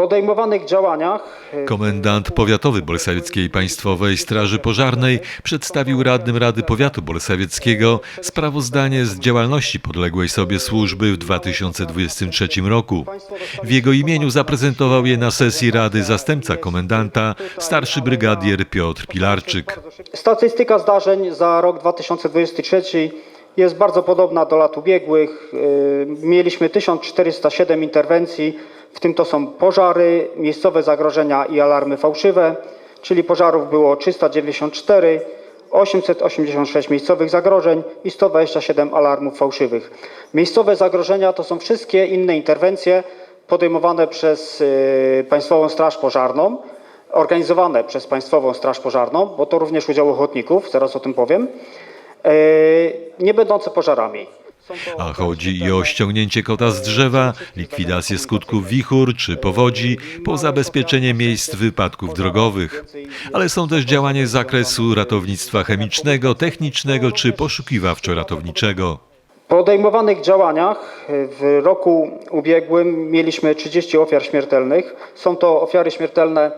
podejmowanych działaniach e, Komendant powiatowy Bolesławieckiej Państwowej Straży Pożarnej przedstawił radnym Rady Powiatu Bolesławieckiego sprawozdanie z działalności podległej sobie służby w 2023 roku. W jego imieniu zaprezentował je na sesji Rady zastępca komendanta, starszy brygadier Piotr Pilarczyk. Statystyka zdarzeń za rok 2023 jest bardzo podobna do lat ubiegłych. Yy, Mieliśmy 1407 interwencji, w tym to są pożary, miejscowe zagrożenia i alarmy fałszywe, czyli pożarów było 394, 886 miejscowych zagrożeń i 127 alarmów fałszywych. Miejscowe zagrożenia to są wszystkie inne interwencje podejmowane przez yy, Państwową Straż Pożarną, organizowane przez Państwową Straż Pożarną, bo to również udział ochotników, zaraz o tym powiem, e, nie będące pożarami. A chodzi i o ściągnięcie kota z drzewa, likwidację skutków wichur czy powodzi, po zabezpieczenie miejsc wypadków drogowych. Ale są też działania z zakresu ratownictwa chemicznego, technicznego czy poszukiwawczo-ratowniczego. Po podejmowanych działaniach w roku ubiegłym mieliśmy 30 ofiar śmiertelnych. Są to ofiary śmiertelne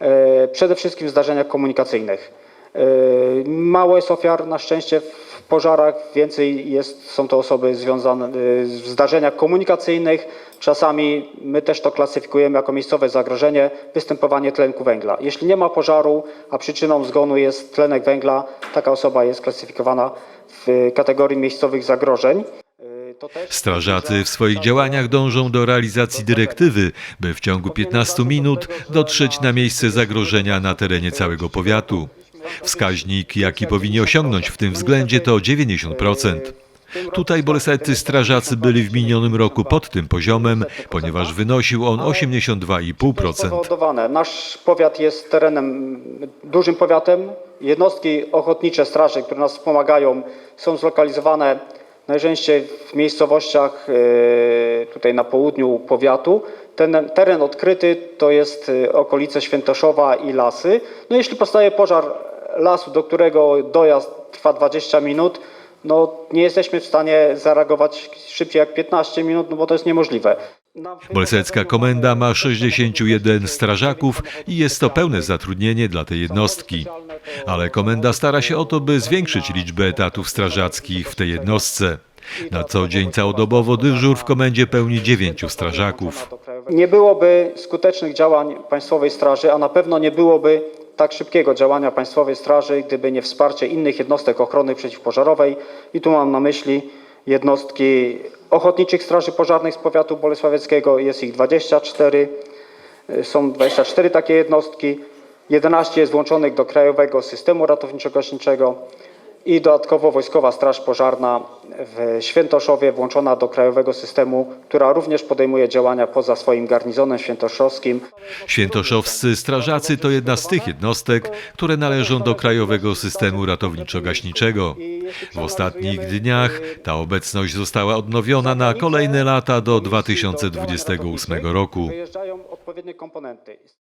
e, przede wszystkim w zdarzeniach komunikacyjnych. E, Mało jest ofiar na szczęście w pożarach, więcej jest, są to osoby związane e, w zdarzeniach komunikacyjnych. Czasami my też to klasyfikujemy jako miejscowe zagrożenie, występowanie tlenku węgla. Jeśli nie ma pożaru, a przyczyną zgonu jest tlenek węgla, taka osoba jest klasyfikowana w kategorii miejscowych zagrożeń. Też- Strażacy w swoich działaniach dążą do realizacji dyrektywy, by w ciągu 15 minut dotrzeć na miejsce zagrożenia na terenie całego powiatu. Wskaźnik, jaki powinni osiągnąć w tym względzie, to 90%. Tutaj bolesławscy strażacy byli w minionym roku pod tym poziomem, ponieważ wynosił on 82,5%. spowodowane. Nasz powiat jest terenem, dużym powiatem. Jednostki ochotnicze straży, które nas wspomagają, są zlokalizowane najczęściej w miejscowościach e, tutaj na południu powiatu. Ten teren odkryty to jest e, okolice Świętoszowa i lasy. No jeśli powstaje pożar lasu, do którego dojazd trwa 20 minut, no nie jesteśmy w stanie zareagować szybciej jak 15 minut, no bo to jest niemożliwe. Bolesławecka komenda ma 61 strażaków i jest to pełne zatrudnienie dla tej jednostki. Ale komenda stara się o to, by zwiększyć liczbę etatów strażackich w tej jednostce. Na co dzień całodobowo dyżur w komendzie pełni dziewięciu strażaków. Nie byłoby skutecznych działań Państwowej Straży, a na pewno nie byłoby tak szybkiego działania Państwowej Straży, gdyby nie wsparcie innych jednostek ochrony przeciwpożarowej. I tu mam na myśli jednostki Ochotniczych Straży Pożarnych z powiatu bolesławieckiego. Jest ich 24. Y, Są 24 takie jednostki. 11 jest włączonych do Krajowego Systemu Ratowniczo-Gaśniczego i dodatkowo Wojskowa Straż Pożarna w Świętoszowie włączona do Krajowego Systemu, która również podejmuje działania poza swoim garnizonem świętoszowskim. Świętoszowscy strażacy to jedna z tych jednostek, które należą do Krajowego Systemu Ratowniczo-Gaśniczego. W ostatnich dniach ta obecność została odnowiona na kolejne lata do 2028 roku.